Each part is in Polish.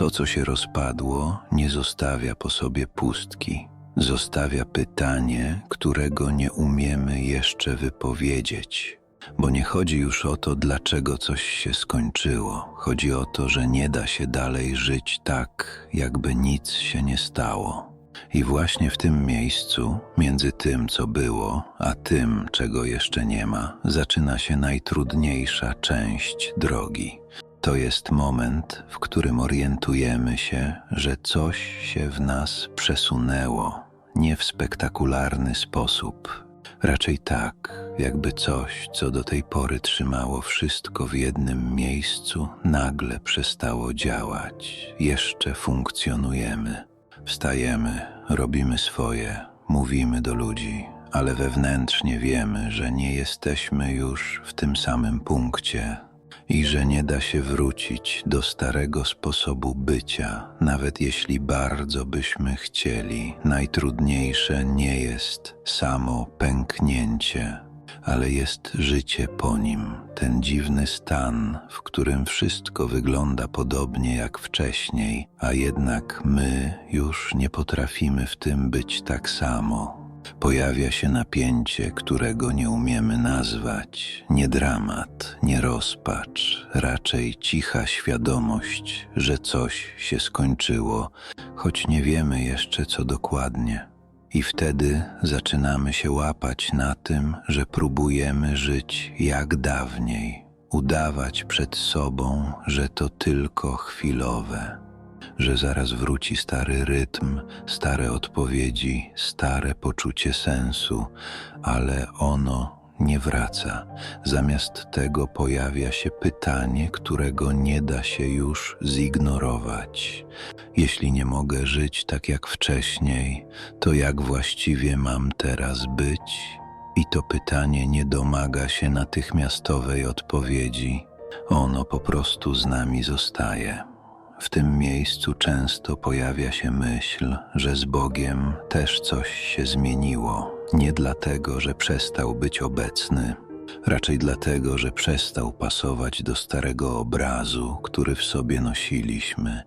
To, co się rozpadło, nie zostawia po sobie pustki. Zostawia pytanie, którego nie umiemy jeszcze wypowiedzieć. Bo nie chodzi już o to, dlaczego coś się skończyło. Chodzi o to, że nie da się dalej żyć tak, jakby nic się nie stało. I właśnie w tym miejscu, między tym, co było, a tym, czego jeszcze nie ma, zaczyna się najtrudniejsza część drogi. To jest moment, w którym orientujemy się, że coś się w nas przesunęło, nie w spektakularny sposób. Raczej tak, jakby coś, co do tej pory trzymało wszystko w jednym miejscu, nagle przestało działać. Jeszcze funkcjonujemy. Wstajemy, robimy swoje, mówimy do ludzi, ale wewnętrznie wiemy, że nie jesteśmy już w tym samym punkcie i że nie da się wrócić do starego sposobu bycia, nawet jeśli bardzo byśmy chcieli. Najtrudniejsze nie jest samo pęknięcie, ale jest życie po nim, ten dziwny stan, w którym wszystko wygląda podobnie jak wcześniej, a jednak my już nie potrafimy w tym być tak samo. Pojawia się napięcie, którego nie umiemy nazwać, nie dramat, nie rozpacz, raczej cicha świadomość, że coś się skończyło, choć nie wiemy jeszcze co dokładnie. I wtedy zaczynamy się łapać na tym, że próbujemy żyć jak dawniej, udawać przed sobą, że to tylko chwilowe, że zaraz wróci stary rytm, stare odpowiedzi, stare poczucie sensu, ale ono nie wraca. Zamiast tego pojawia się pytanie, którego nie da się już zignorować. Jeśli nie mogę żyć tak jak wcześniej, to jak właściwie mam teraz być? I to pytanie nie domaga się natychmiastowej odpowiedzi. Ono po prostu z nami zostaje. W tym miejscu często pojawia się myśl, że z Bogiem też coś się zmieniło. Nie dlatego, że przestał być obecny, raczej dlatego, że przestał pasować do starego obrazu, który w sobie nosiliśmy.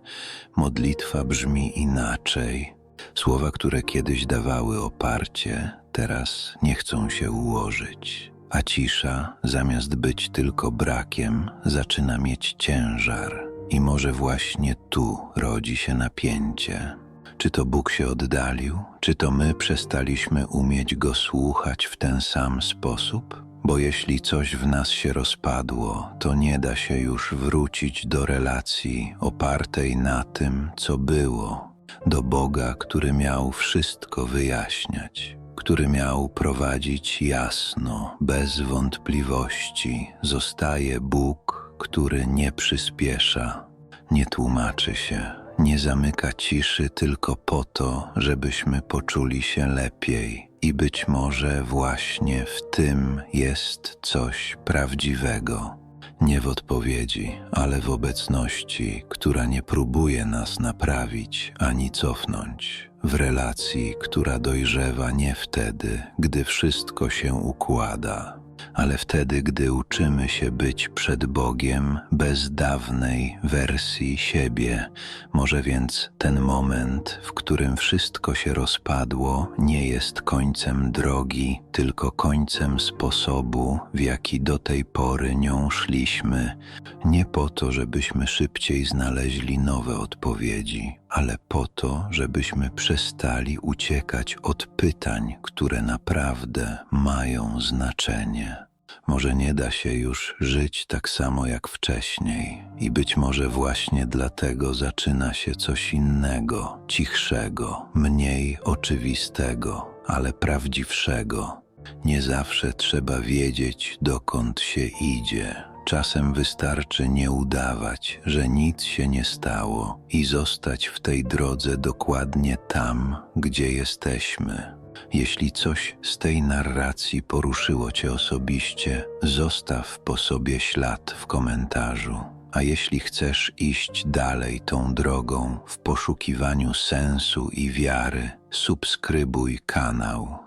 Modlitwa brzmi inaczej. Słowa, które kiedyś dawały oparcie, teraz nie chcą się ułożyć. A cisza, zamiast być tylko brakiem, zaczyna mieć ciężar. I może właśnie tu rodzi się napięcie. Czy to Bóg się oddalił, czy to my przestaliśmy umieć Go słuchać w ten sam sposób? Bo jeśli coś w nas się rozpadło, to nie da się już wrócić do relacji opartej na tym, co było, do Boga, który miał wszystko wyjaśniać, który miał prowadzić jasno, bez wątpliwości. Zostaje Bóg, który nie przyspiesza, nie tłumaczy się, nie zamyka ciszy tylko po to, żebyśmy poczuli się lepiej. I być może właśnie w tym jest coś prawdziwego. Nie w odpowiedzi, ale w obecności, która nie próbuje nas naprawić ani cofnąć. W relacji, która dojrzewa nie wtedy, gdy wszystko się układa, ale wtedy, gdy uczymy się być przed Bogiem bez dawnej wersji siebie. Może więc ten moment, w którym wszystko się rozpadło, nie jest końcem drogi, tylko końcem sposobu, w jaki do tej pory nią szliśmy. Nie po to, żebyśmy szybciej znaleźli nowe odpowiedzi, ale po to, żebyśmy przestali uciekać od pytań, które naprawdę mają znaczenie. Może nie da się już żyć tak samo jak wcześniej, i być może właśnie dlatego zaczyna się coś innego, cichszego, mniej oczywistego, ale prawdziwszego. Nie zawsze trzeba wiedzieć, dokąd się idzie. Czasem wystarczy nie udawać, że nic się nie stało i zostać w tej drodze dokładnie tam, gdzie jesteśmy. Jeśli coś z tej narracji poruszyło Cię osobiście, zostaw po sobie ślad w komentarzu. A jeśli chcesz iść dalej tą drogą w poszukiwaniu sensu i wiary, subskrybuj kanał